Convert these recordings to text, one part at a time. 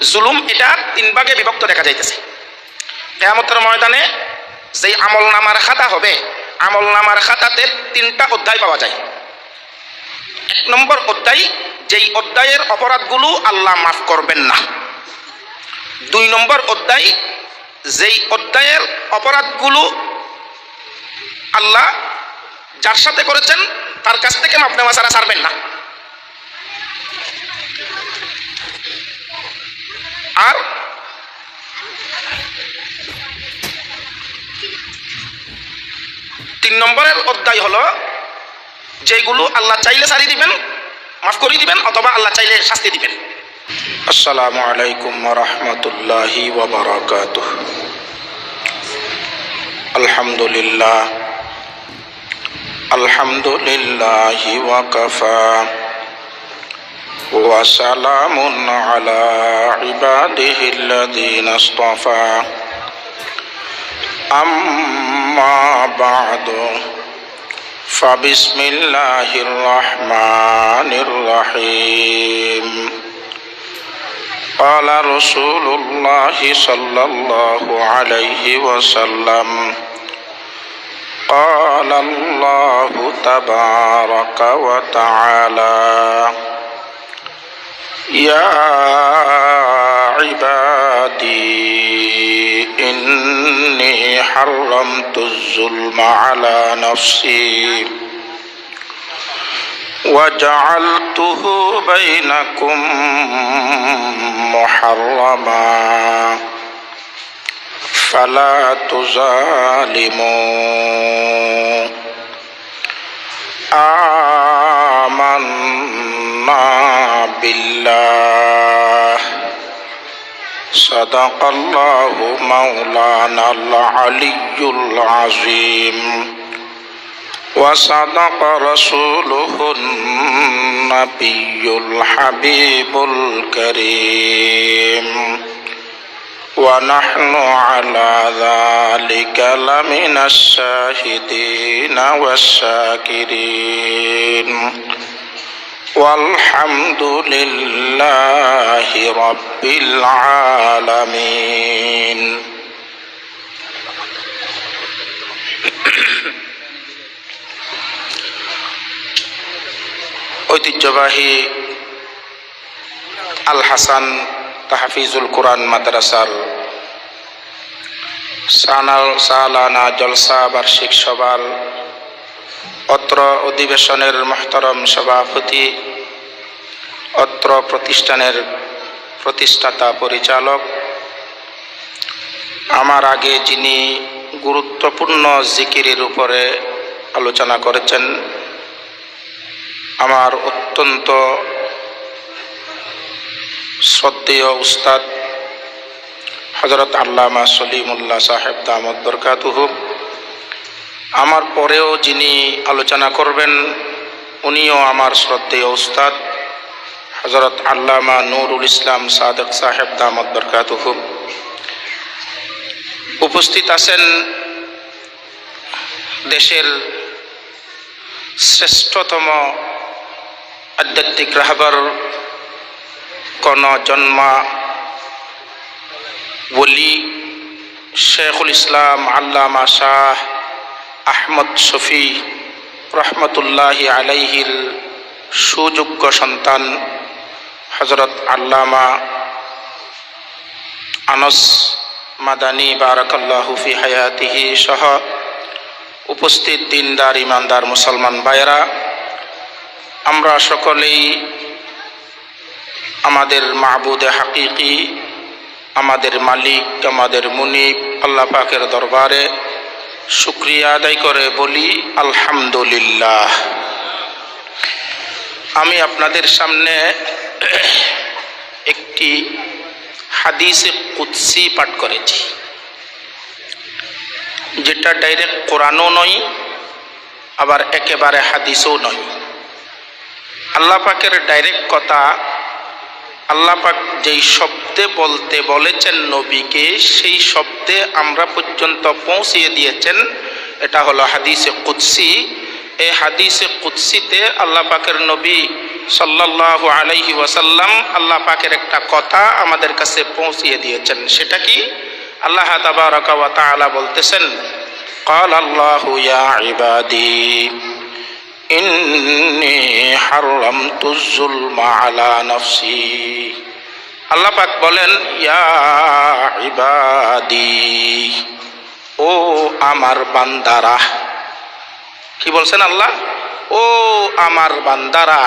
জুলুম এটা তিন ভাগে বিভক্ত দেখা যাইতেছে। কেয়ামতের ময়দানে যেই আমল নামার খাতা হবে আমল নামার খাতাতে তিনটা অধ্যায় পাওয়া যায়। এক নম্বর অধ্যায়, যেই অধ্যায়ের অপরাধগুলো আল্লাহ মাফ করবেন না। দুই নম্বর অধ্যায়, যেই অধ্যায়ের অপরাধগুলো আল্লাহ যার সাথে করেছেন, তার কাছ থেকে মাপ নেওয়া ছাড়া ছাড়বেন না। আর তিন নম্বরের অধ্যায় হলো যেগুলো আল্লাহ চাইলে সারি দিবেন, মাফ করে দিবেন, অথবা আল্লাহ চাইলে শাস্তি দিবেন। আসসালামু আলাইকুম রহমতুল্লাহি ওবরাকাত আলহামদুলিল্লাহ। আলহামদুলিল্লাহ ওয়াকাফা وسلام على عباده الذين اصطفى. أما بعد فبسم الله الرحمن الرحيم. قال رسول الله صلى الله عليه وسلم قال الله تبارك وتعالى يا عبادي إني حرمت الظلم على نفسي وجعلته بينكم محرما فلا تظالموا. بالله. صدق الله مولانا العلي العظيم. وصدق رسوله النبي الحبيب الكريم. ونحن على ذلك لمن الشاهدين والشاكرين. والحمد لله رب العالمين ঐতিহ্যবাহী আল হাসান তাহাফিজুল কোরআন মাদ্রাসার সানাল সালানা জলসা বার্ষিক সভার অত্র অধিবেশনের মহতরম সভাপতি, অত্র প্রতিষ্ঠানের প্রতিষ্ঠাতা পরিচালক, আমার আগে যিনি গুরুত্বপূর্ণ জিকিরের উপরে আলোচনা করেছেন, আমার অত্যন্ত শ্রদ্ধেয় উস্তাদ হজরত আল্লামা সলিমুল্লাহ সাহেব দামদ বরকাতুহ। আমার পরেও যিনি আলোচনা করবেন, উনিও আমার শ্রদ্ধেয় ওস্তাদ হজরত আল্লামা নুরুল ইসলাম সাদেক সাহেব দামদ বরকাতুহ। উপস্থিত আছেন দেশের শ্রেষ্ঠতম আধ্যাত্মিক রাহবার কোন জন্মা বলি শেখুল ইসলাম আল্লামা শাহ আহমদ শফি রহমতুল্লাহি আলাইহির সুযোগ্য সন্তান হজরত আল্লামা আনস মাদানী বারাকাল্লাহু ফি হায়াতিহি সহ উপস্থিত দিনদার, ইমানদার মুসলমান ভাইয়েরা, আমরা সকলেই আমাদের মাহবুদে হাকিকি, আমাদের মালিক, আমাদের মুনিব, আল্লাহ পাকের দরবারে শুক্রিয়া আদায় করে বলি, আলহামদুলিল্লাহ। আমি আপনাদের সামনে একটি হাদিসে কুৎসি পাঠ করেছি, যেটা ডাইরেক্ট কোরআনও নয়, আবার একেবারে হাদিসও নয়। আল্লাহ পাকের ডাইরেক্ট কথা আল্লাহ পাক যেই শব্দে বলতে বলেছেন নবীকে সেই শব্দে আমরা পর্যন্ত পৌঁছিয়ে দিয়েছেন এটা হলো হাদিসে কুৎসি এই হাদিসে কুৎসিতে আল্লাহ পাকের নবী সাল্লাল্লাহু আলাইহি ওয়াসাল্লাম আল্লাহ পাকের একটা কথা আমাদের কাছে পৌঁছিয়ে দিয়েছেন সেটা কি আল্লাহ তাবারাকা ওয়া তাআলা বলতেছেন قال الله يا عبادي ইন্নি বলেন, ইয়া ও আমার বান্দারা। কি বলছেন আল্লাহ? ও আমার বান্দারা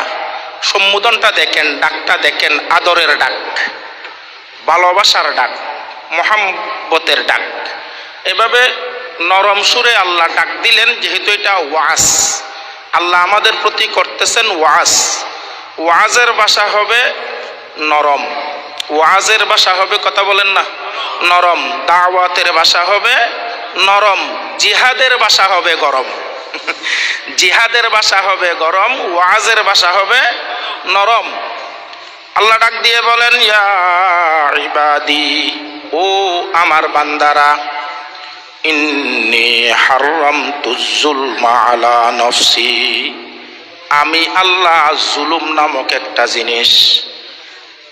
সম্বোধনটা দেখেন, ডাকটা দেখেন, আদরের ডাক, ভালোবাসার ডাক মোহাম্মতের ডাক। এভাবে নরম সুরে আল্লাহ ডাক দিলেন, যেহেতু এটা ওয়াস। আল্লাহ আমাদের প্রতি করতেছেন ওয়াজ। ওয়াজের ভাষা হবে নরম। ওয়াজের ভাষা হবে, কথা বলেন না, নরম। দাওয়াতের ভাষা হবে নরম। জিহাদের ভাষা হবে গরম। জিহাদের ভাষা হবে গরম, ওয়াজের ভাষা হবে নরম। আল্লাহ ডাক দিয়ে বলেন, ইয়া ইবাদি, ও আমার বান্দারা ইন্নি নফসি। আমি আল্লাহ জুলুম নামক একটা জিনিস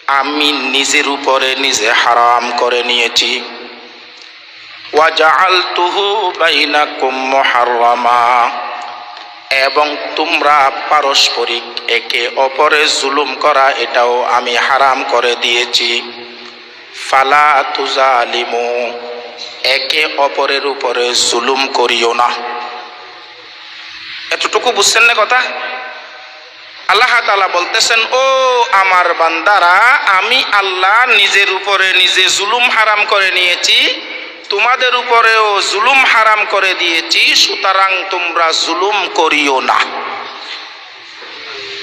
আমি নিজের উপরে নিজে হারাম করে নিয়েছি। এবং তোমরা পারস্পরিক একে অপরে জুলুম করা এটাও আমি হারাম করে দিয়েছি। ফালা তুজালিমু। একে অপরের উপরে জুলুম করিও না। এতটুকু বুঝছেন না কথা? আল্লাহ তালা বলতেছেন, ও আমার বান্দারা, আমি আল্লাহ নিজের উপরে নিজে জুলুম হারাম করে নিয়েছি, তোমাদের উপরেও জুলুম হারাম করে দিয়েছি, সুতরাং তোমরা জুলুম করিও না।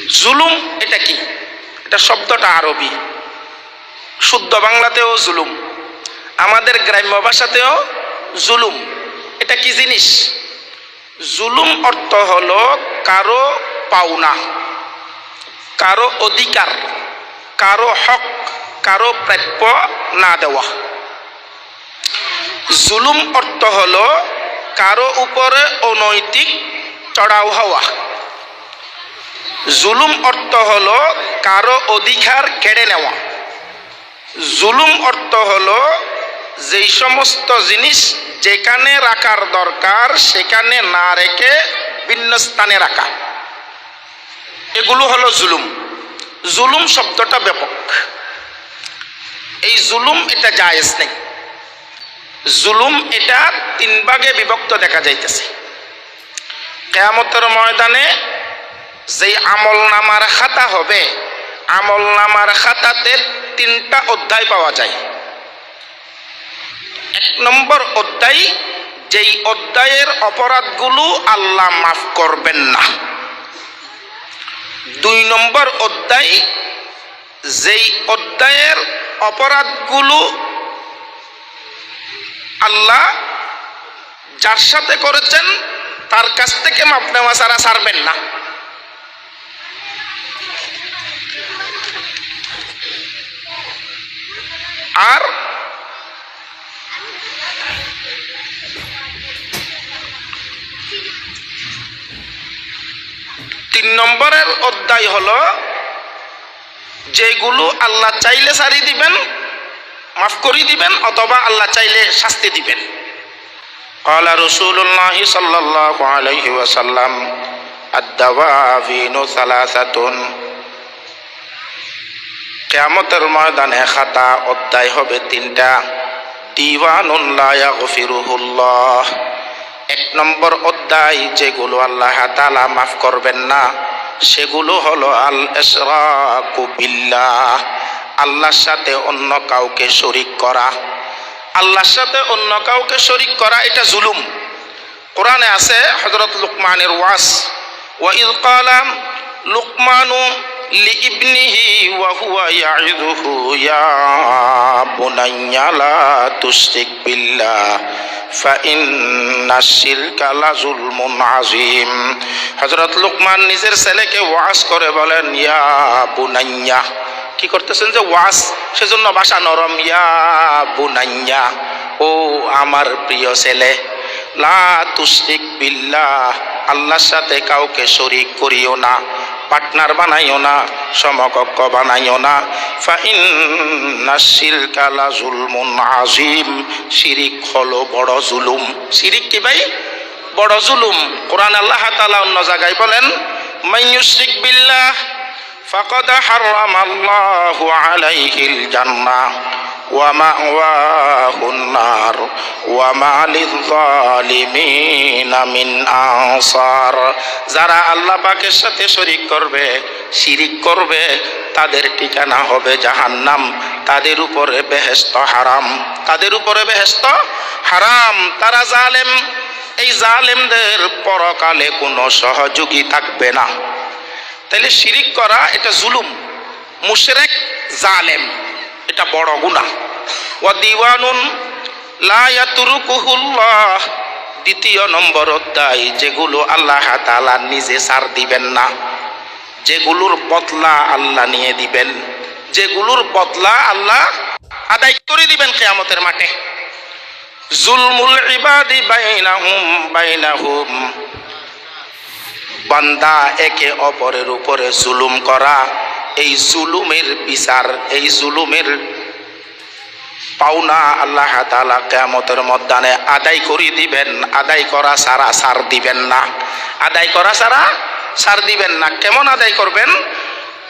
জুলুম এটা কি? এটা শব্দটা আরবি। শুদ্ধ বাংলাতেও জুলুম। আমাদের গ্রাম্য ভাষাতেও জুলুম। এটা কি জিনিস? জুলুম অর্থ হলো কারও পাওনা, কারও অধিকার, কারও হক, কারও প্রাপ্য না দেওয়া। জুলুম অর্থ হলো কারও উপরে অনৈতিক চড়াও হওয়া। জুলুম অর্থ হলো কারও অধিকার কেড়ে নেওয়া। জুলুম অর্থ হলো যেই সমস্ত জিনিস যেখানে রাখার দরকার, সেখানে না রেখে ভিন্ন স্থানে রাখা। এগুলো হলো জুলুম। জুলুম শব্দটা ব্যাপক। এই জুলুম এটা জায়েজ নেই। জুলুম এটা তিন ভাগে বিভক্ত দেখা যাইতেছে। কেয়ামতের ময়দানে যেই আমল নামার খাতা হবে, আমল নামার খাতাতে তিনটা অধ্যায় পাওয়া যায়। এক নম্বর অধ্যায়, যেই অধ্যায়ের অপরাধগুলো আল্লাহ মাফ করবেন না। দুই নম্বর অধ্যায়, যেই অধ্যায়ের অপরাধগুলো আল্লাহ যার সাথে করেছেন, তার কাছ থেকে মাপ নেওয়া ছাড়া ছাড়বেন না। আর তিন নম্বরের অধ্যায় হলো যেগুলো আল্লাহ চাইলে সারি দিবেন মাফ করি দিবেন অথবা আল্লাহ চাইলে শাস্তি দিবেন قال رسول الله صلى الله عليه وسلم الدواوين ثلاثة কেয়ামতের ময়দানে খাতা অধ্যায় হবে তিনটা দিওয়ানুন লা ইয়াগফিরুহুল্লাহ এক নম্বর অধ্যায় যেগুলো আল্লাহ তালা মাফ করবেন না, সেগুলো হলো আল বিল্লাহ, আল্লাহর সাথে অন্য কাউকে শরিক করা। আল্লাহর সাথে অন্য কাউকে শরিক করা, এটা জুলুম। কোরআনে আছে হজরত লুকমানের ওয়াস ওয়াইদ কালাম লুকমানু হজরত লুকমান নিজের ছেলেকে ওয়াস করে বলেন ইয়া বুনাইয়া কি করতেছেন যে ওয়াস? সেজন্য বাসা নরম ইয়া বুনাইয়া ও আমার প্রিয় ছেলে, লা তুস্তিক বিল্লাহ, আল্লাহর সাথে কাউকে শরিক করিও না। পার্টনার বানাইও না, সমকক্ষ বানাইও না। কালা জুলমুন আজিম শিরিক হলো বড় জুলুম। শিরিক কি ভাই? বড় জুলুম। কোরআন আল্লাহ তাআলা অন্য জায়গায় বলেন মাইয়ুশরিক বিল্লাহ, ফাকাদ হারামাল্লাহু আলাইহিল জান্নাহ। ومأواه النار وما للظالمين من أنصار যারা আল্লাহ পাকের সাথে শরিক করবে শিরিক করবে তাদের ঠিকানা হবে জাহান্নাম তাদের উপরে বেহেস্ত হারাম তাদের উপরে বেহেস্ত হারাম তারা জালেম এই জালেমদের পরকালে কোনো সহযোগী থাকবে না তাহলে শিরিক করা এটা জুলুম মুশরেক জালেম এটা বড় গুণা ও দিওয়ানুন লায়াতুরুকুহুল্লাহ দ্বিতীয় নম্বর অধ্যায়, যেগুলো আল্লাহ তাআলা নিজে সার দিবেন না। যেগুলোর বদলা আল্লাহ নিয়ে দিবেন। যেগুলোর বদলা আল্লাহ আদায় করে দিবেন কেয়ামতের মাঠে। জুলমুল ইবাদি বাইনাহুম বাইনাহুম। বান্দা একে অপরের উপরে জুলুম করা এই জুলুমের বিচার, এই জুলুমের পাওনা আল্লাহ তাআলা কেয়ামতের ময়দানে আদায় করে দিবেন। আদায় করা সারা সার দিবেন না। আদায় করা সারা সার দিবেন না। কেমন আদায় করবেন?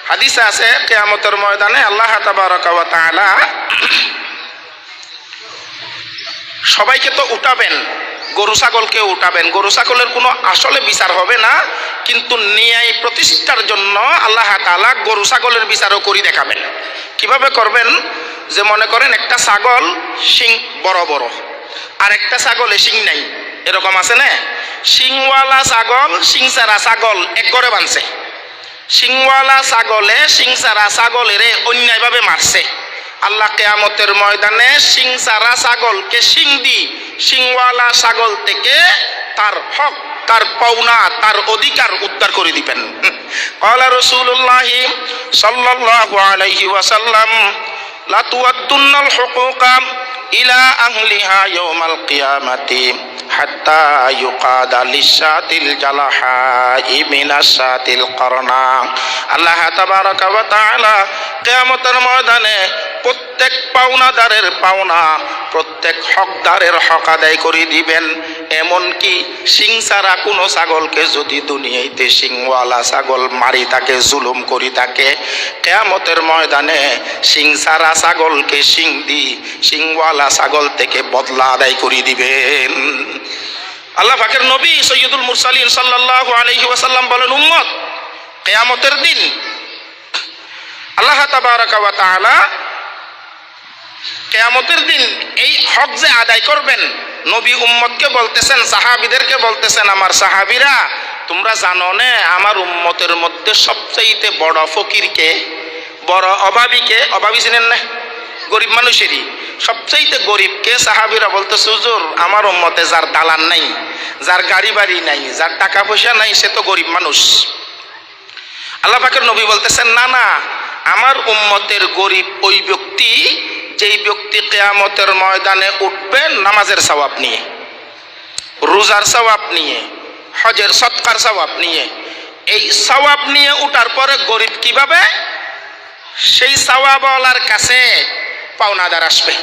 হাদিসে আছে, কেয়ামতের ময়দানে আল্লাহ ওয়া সবাইকে তো উঠাবেন। গরু ছাগলকে উঠাবেন। গরু ছাগলের কোনো আসলে বিচার হবে না, কিন্তু ন্যায় প্রতিষ্ঠার জন্য আল্লাহ তাআলা গরু ছাগলের বিচারও করি দেখাবেন। কীভাবে করবেন? যে মনে করেন একটা ছাগল শিং বড় বড়, আর একটা ছাগলে শিং নাই। এরকম আছে না? শিংওয়ালা ছাগল শিংসারা ছাগল এক করে বানছে। শিংওয়ালা ছাগলে শিংসারা ছাগলেরে অন্যায়ভাবে মারছে। আল্লাহ কেয়ামতের ময়দানে শিং সারা ছাগলকে শিং দি, শিংওয়ালা ছাগল থেকে তার হক, তার পাওনা, তার অধিকার উদ্ধার করে দিবেন। কলা রসুল্লাহ সাল্লাল্লাহু আলাইহি ওয়াসাল্লাম লাতুয়াদ্দুন্নাল হুকুকা ইলা আহলিহা ইয়াউমাল কিয়ামাতি হাত্তা ইউকাদা লিসাতিল জালাহা ইমিনাসাতিল করনা আল্লাহ তাবারাকা ওয়া তাআলা কিয়ামতের ময়দানে প্রত্যেক পাওনাদারের পাওনা, প্রত্যেক হকদারের হক আদায় করে দিবেন। এমনকি সিং ছাড়া কোনো ছাগলকে যদি দুনিয়াইতে সিংওয়ালা ছাগল মারি তাকে, জুলুম করি তাকে, কেয়ামতের ময়দানে সিং ছাড়া ছাগলকে সিং দি সিংওয়ালা ছাগল থেকে বদলা আদায় করে দিবেন। আল্লাহ পাকের নবী সৈয়দুল মুরসালিন সাল্লাল্লাহু আলাইহি ওয়াসাল্লাম বলেন, উম্মত, কেয়ামতের দিন আল্লাহ তাবারাকা ওয়া তাআলা কেয়ামতের দিন এই হক যে আদায় করবেন, নবী উম্মতকে বলতেছেন, সাহাবিদেরকে বলতেছেন, আমার সাহাবিরা, তোমরা জানো না, আমার উম্মতের মধ্যে সবচাইতে বড় ফকিরকে, বড় অভাবীকে, অভাবী চিনেন না? গরিব মানুষেরই। সবচাইতে গরিবকে সাহাবিরা বলতে সুজুর আমার উম্মতে যার দালান নাই, যার গাড়ি বাড়ি নাই, যার টাকা পয়সা নাই, সে তো গরিব মানুষ। আল্লাহ পাকের নবী বলতেছেন, না না, আমার উম্মতের গরিব ওই ব্যক্তি যেই ব্যক্তি কেয়ামতের ময়দানে উঠবে নামাজের সওয়াব নিয়ে, রোজার সওয়াব নিয়ে, হজের সৎকার সওয়াব নিয়ে, এই সওয়াব নিয়ে উঠার পরে গরিব কীভাবে? সেই সওয়াবওয়ালার কাছে পাওনাদার আসবে।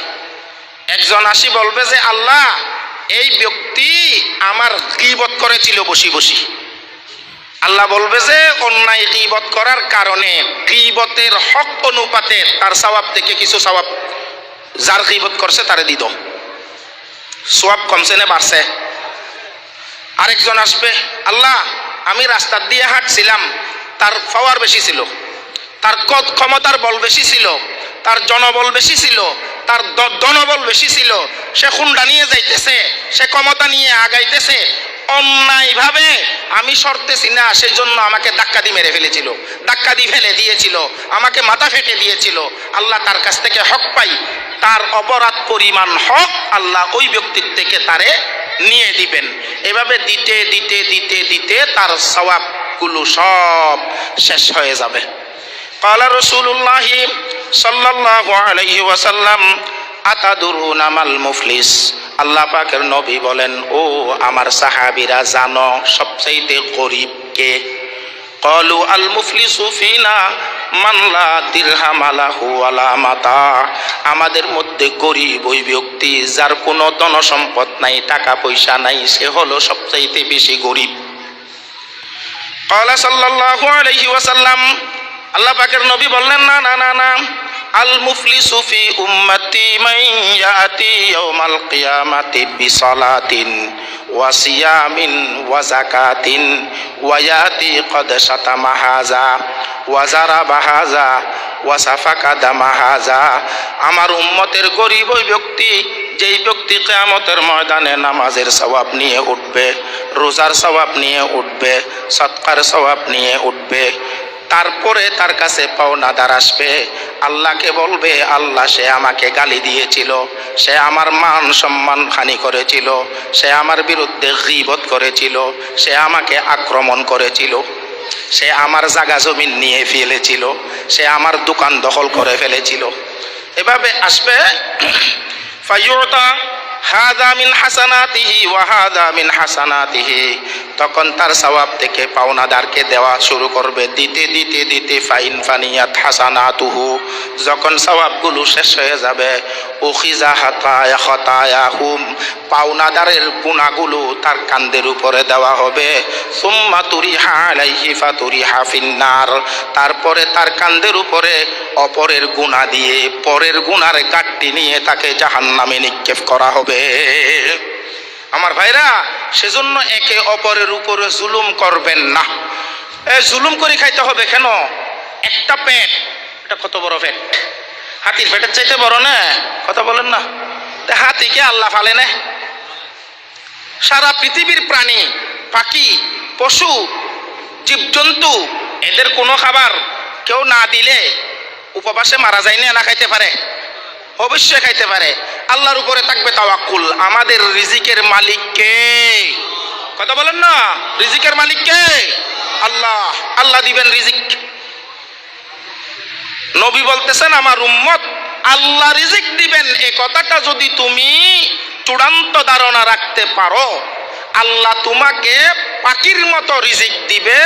একজন আসি বলবে যে, আল্লাহ, এই ব্যক্তি আমার গিবত করেছিল বসি বসি। আল্লাহ বলবে যে, অন্যায় গিবত করার কারণে গিবতের হক অনুপাতে তার সওয়াব থেকে কিছু সওয়াব যার গিবত করছে তারে দিত সোয়াব কমছে না বাড়ছে আরেকজন আসবে, আল্লাহ, আমি রাস্তা দিয়ে হাঁটছিলাম তার পাওয়ার বেশি ছিল। তার ক্ষমতার বল বেশি ছিল। তার জনবল বেশি ছিল। তার দনবল বেশি ছিল। সে খুন্ডা নিয়ে যাইতেছে, সে ক্ষমতা নিয়ে আগাইতেছে। অন্যায়ভাবে আমি সরতেছি না, সেজন্য আমাকে ধাক্কা দি মেরে ফেলেছিল। ধাক্কা দি ফেলে দিয়েছিল, আমাকে মাথা ফেটে দিয়েছিল। আল্লাহ তার কাছ থেকে হক পাই। তার অপরাধ পরিমাণ হক আল্লাহ ওই ব্যক্তির থেকে তারে নিয়ে দিবেন। এভাবে দিতে দিতে দিতে দিতে তার সবাবগুলো সব শেষ হয়ে যাবে। কলা রসুল্লাহিম সাল্লাল্লাহু আলাইহি ওয়াসাল্লাম, আতাদুরুনা মাল মুফলিস। আল্লাহ পাকের নবী বলেন, ও আমার সাহাবীরা, জানো সবচাইতে গরিব কে? কলু, আল মুফলিসু ফিনা মানলা দিরহাম আলাহু মাতা। আমাদের মধ্যে গরিব ওই ব্যক্তি, যার কোনো ধন সম্পদ নাই টাকা পয়সা নাই, সে হলো সবচাইতে বেশি গরিব। কলা সাল্লাল্লাহু আলাইহি ওয়াসাল্লাম আল্লাহ পাকের নবী বললেন, না না না না। আল মুফলিসু ফি উম্মতি মান ইয়াতি ইয়াউমাল কিয়ামাতি বিসালাতিন ওয়া সিয়ামিন ওয়া যাকাতিন ওয়া ইয়াতি কদ শাতামা হাযা ওয়া যারাবা হাযা ওয়া সাফাকা দামা হাযা আমার উম্মতের গরিব ওই ব্যক্তি, যেই ব্যক্তি কিয়ামতের ময়দানে নামাজের সওয়াব নিয়ে উঠবে, রোজার সওয়াব নিয়ে উঠবে সৎকার সওয়াব নিয়ে উঠবে তারপরে তার কাছে পাওনাদার আসবে। আল্লাহকে বলবে, আল্লাহ সে আমাকে গালি দিয়েছিল। সে আমার মান সম্মান হানি করেছিল। সে আমার বিরুদ্ধে গিবত করেছিল। সে আমাকে আক্রমণ করেছিল। সে আমার জাগা জমিন নিয়ে ফেলেছিল। সে আমার দোকান দখল করে ফেলেছিল। এভাবে আসবে। ফাইয়ুতা হাদা মিন হাসানাতিহি ওয়া হাদা মিন হাসানাতিহি। তখন তার সওয়াব থেকে পাওনাদারকে দেওয়া শুরু করবে, দিতে দিতে দিতে, ফাইন ফানিয়াত হাসানাতুহু। যখন সওয়াবগুলো শেষ হয়ে যাবে উখিজা হাতায়া হতায়াহুম পাওনাদারের গুণাগুলো তার কান্দের উপরে দেওয়া হবে। সুম্মা তুরিহা আলাইহি ফাতুরিহা ফিন্নার, তারপরে তার কান্দের উপরে অপরের গুণা দিয়ে পরের গুণার গাঠটি নিয়ে তাকে জাহান্নামে নিক্ষেপ করা হবে। আমার ভাইরা, সেজন্য একে অপরের উপরে জুলুম করবেন না। এ জুলুম করে খাইতে হবে কেন? একটা পেট, এটা কত বড় পেট? হাতির পেটের চাইতে বড় না? কথা বলেন না। হাতিকে আল্লাহ ফালে না। সারা পৃথিবীর প্রাণী, পাখি, পশু, জীবজন্তু, এদের কোনো খাবার কেউ না দিলে উপবাসে মারা যায় না না খাইতে পারে? অবশ্যই খাইতে পারে। আল্লাহর উপরে থাকবে তাওয়াক্কুল। আমাদের রিজিকের মালিক কে? কথা বলেন না। রিজিকের মালিক কে? আল্লাহ। আল্লাহ দিবেন রিজিক। নবী বলতেছেন আমার উম্মত আল্লাহ রিজিক দিবেন এই কথাটা যদি তুমি চূড়ান্ত ধারণা রাখতে পারো আল্লাহ তোমাকে পাখির মতো রিজিক দিবে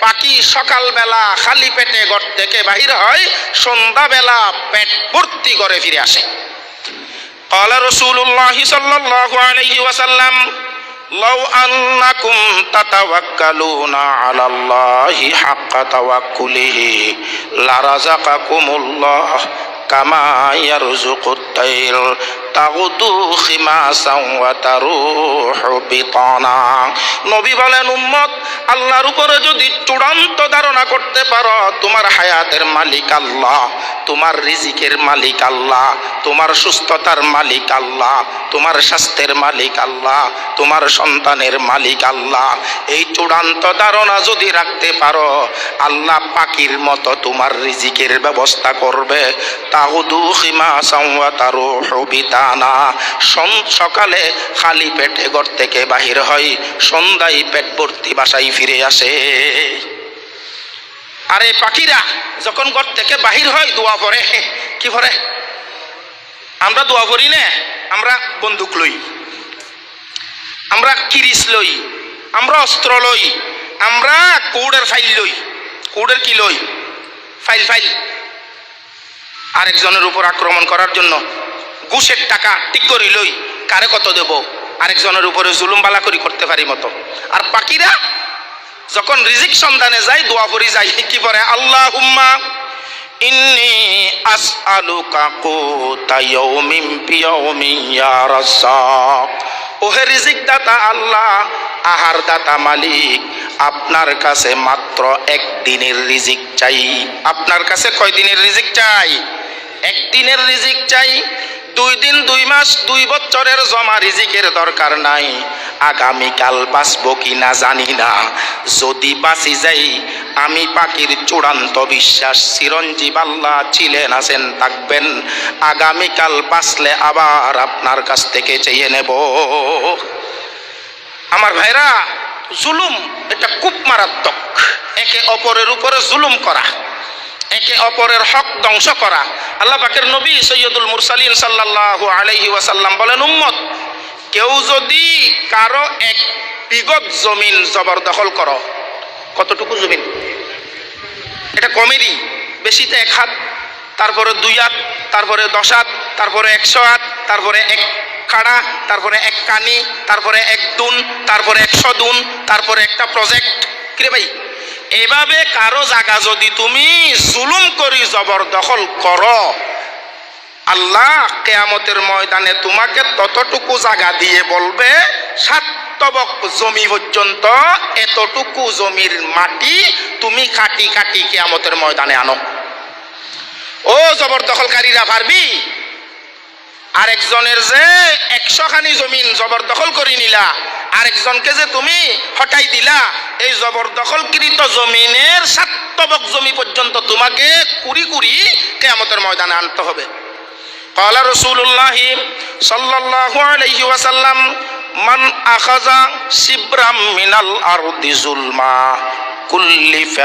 পাখি সকালবেলা খালি পেটে ঘর থেকে বাহির হয় সন্ধ্যাবেলা পেট ভর্তি করে ফিরে আসে قال رسول الله صلى الله عليه وسلم لو أنكم تتوكلون على الله حق توكله لرزقكم الله كما يرزق الطير তাগুদু খিমাসান ওয়া তারুহু বিতানা। নবী বলেন, উম্মত, আল্লাহর উপরে যদি চূড়ান্ত ধারণা করতে পারো, তোমার হায়াতের মালিক আল্লাহ, তোমার রিজিকের মালিক আল্লাহ, তোমার সুস্থতার মালিক আল্লাহ, তোমার স্বাস্থ্যের মালিক আল্লাহ, তোমার সন্তানের মালিক আল্লাহ। এই চূড়ান্ত ধারণা যদি রাখতে পারো, আল্লাহ পাখির মতো তোমার রিজিকের ব্যবস্থা করবে। তাহুদু খিমাসান ওয়া তারুহু বিতানা সন- সকালে খালি পেটে ঘর থেকে বাহির হয় সন্ধ্যায় পেট ভর্তি বাসায় ফিরে আসে। আরে পাখিরা, যখন ঘর থেকে বাহির হয় দোয়া পরে। কি পরে? আমরা দোয়া করি না, আমরা বন্দুক লই। আমরা কিরিস লই, আমরা অস্ত্র লই, আমরা কৌড়ের ফাইল লই। কৌড়ের কি লই? File file. আরেকজনের উপর আক্রমণ করার জন্য ঘুষের টাকা ঠিক করি লই, কারে কত দেব? আরেকজনের উপরে জুলুম বালা করি করতে পারি মতো। আর পাখিরা যখন রিজিক সন্ধানে যায়, দোয়া করি যাই কি পরে আল্লাহ হুম্মা ইন্নি আল্লাহ আহার দাতা মালিক, আপনার কাছে মাত্র একদিনের রিজিক চাই। আপনার কাছে কয় দিনের রিজিক চাই? একদিনের রিজিক চাই দুই দিন, দুই মাস, দুই বছরের জমা রিজিকের দরকার নাই। আগামীকাল বাঁচবো কি না জানি না। যদি বাঁচি যাই, আমি পাখির চূড়ান্ত বিশ্বাস চিরঞ্জীব আল্লাহ ছিলেন আছেন থাকবেন। আগামীকাল বাঁচলে আবার আপনার কাছ থেকে চেয়ে নেব। আমার ভাইরা, জুলুম এটা খুব মারাত্মক। একে অপরের উপরে জুলুম করা। একে অপরের হক ধ্বংস করা। আল্লাহ পাকের নবী সৈয়দুল মুরসালিন সাল্লাল্লাহু আলাইহি ওয়াসাল্লাম বলেন, উম্মত, কেউ যদি কারও এক বিগত জমিন জবরদখল করো। কতটুকু জমিন? এটা কমেরই। বেশিতে এক হাত, তারপরে দুই হাত, তারপরে দশ হাত, তারপরে একশো হাত, তারপরে এক খাড়া, তারপরে এক কানি, তারপরে এক দুন, তারপরে একশো দুন, তারপরে একটা প্রজেক্ট। কিরে ভাই এভাবে কারও জায়গা যদি তুমি জুলুম করি জবরদখল করো আল্লাহ কেয়ামতের ময়দানে তোমাকে ততটুকু জায়গা দিয়ে বলবে, সাত তবক জমি পর্যন্ত এতটুকু জমির মাটি তুমি কাটি কাটি কেয়ামতের ময়দানে আনো। ও জবরদখলকারীরা, পারবি? আরেকজনের যে একশোখানি জমিন জবরদখল করে নিলা, আরেকজনকে যে তুমি হটাই দিলা, এই জবরদখলকৃত জমিনের সাতবক জমি পর্যন্ত তোমাকে কুড়ি কুড়ি কেমতের ময়দানে আনতে হবে। কলা রসুল্লাহ সাল্লাসাল্লাম মান আখাজা শিবরাম মিনাল আর জুলমা। কুল্লিফ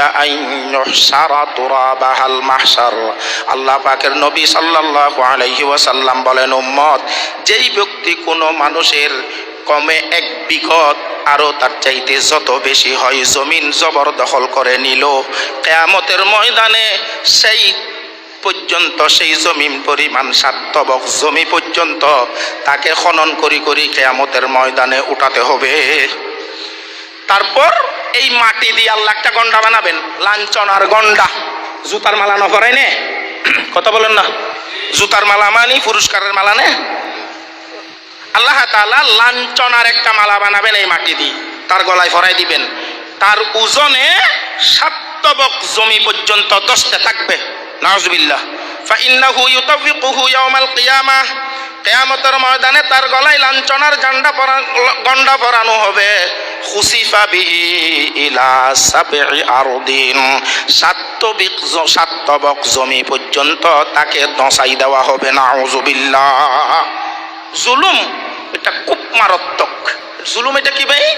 আল্লাহ পাকের নবী সাল্লাহ আলহি ওয়াসাল্লাম বলেন, উম্মত, যেই ব্যক্তি কোনো মানুষের কমে এক বিঘত আরও তার চাইতে যত বেশি হয় জমিন জবরদখল করে নিল, কেয়ামতের ময়দানে সেই পর্যন্ত সেই জমিন পরিমাণ সার্থবক জমি পর্যন্ত তাকে খনন করি করি কেয়ামতের ময়দানে উঠাতে হবে। তারপর এই মাটি দিয়ে আল্লাহ একটা গন্ডা বানাবেন লাঞ্ছনার গন্ডা। জুতার মালা নফরাই নে? কথা বলেন না। জুতার মালা মানি, পুরস্কারের মালা নে? আল্লাহ তাআলা লাঞ্ছনার একটা মালা বানাবেন এই মাটি দিয়ে, তার গলায় ভরাই দিবেন। তার ওজনে সাতবক জমি পর্যন্ত দশটা থাকবে। কেয়ামতের ময়দানে তার গলায় পরা গন্ডা পরানো হবে। খুসিফা বিহি ইলা সাবঈ আরদিন। সাতবিক সাতবক জমি পর্যন্ত তাকে দশাই দেওয়া হবে না নাউজুবিল্লাহ। জুলুম, এটা খুব মারাত্মক। জুলুম এটা কি ভাই?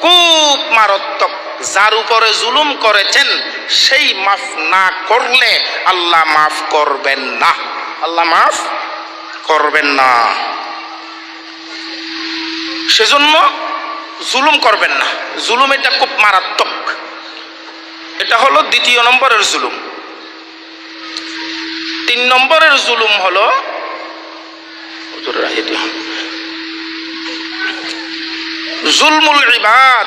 খুব মারাত্মক। যার উপরে জুলুম করেছেন, সেই মাফ না করলে আল্লাহ মাফ করবেন না। আল্লাহ মাফ করবেন না। সেজন্য জুলুম করবেন না। জুলুম এটা খুব মারাত্মক। এটা হলো দ্বিতীয় নম্বরের জুলুম। তিন নম্বরের জুলুম হলো জুলমুল ইবাদ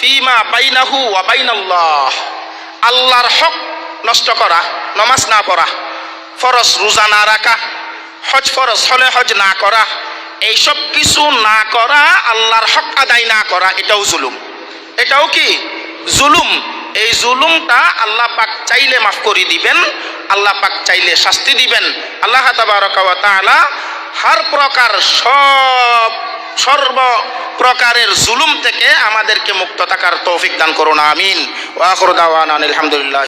ফিমা বাইনাহু ওয়া বাইনাল্লাহ। আল্লাহর হক নষ্ট করা, নমাজ না পড়া, ফরজ রোজা না রাখা, হজ ফরজ হলে হজ না করা এইসব কিছু না করা, আল্লাহর হক আদায় না করা, এটাও জুলুম। এটাও কি? জুলুম। এই জুলুমটা আল্লাহ পাক চাইলে মাফ করে দিবেন, আল্লাহ পাক চাইলে শাস্তি দিবেন। আল্লাহ ওয়া হার প্রকার সব, সর্ব প্রকারের জুলুম থেকে আমাদেরকে মুক্ত থাকার তৌফিক দান করুন, আমিন। ওয়াখর দাওয়ান আলহামদুলিল্লাহ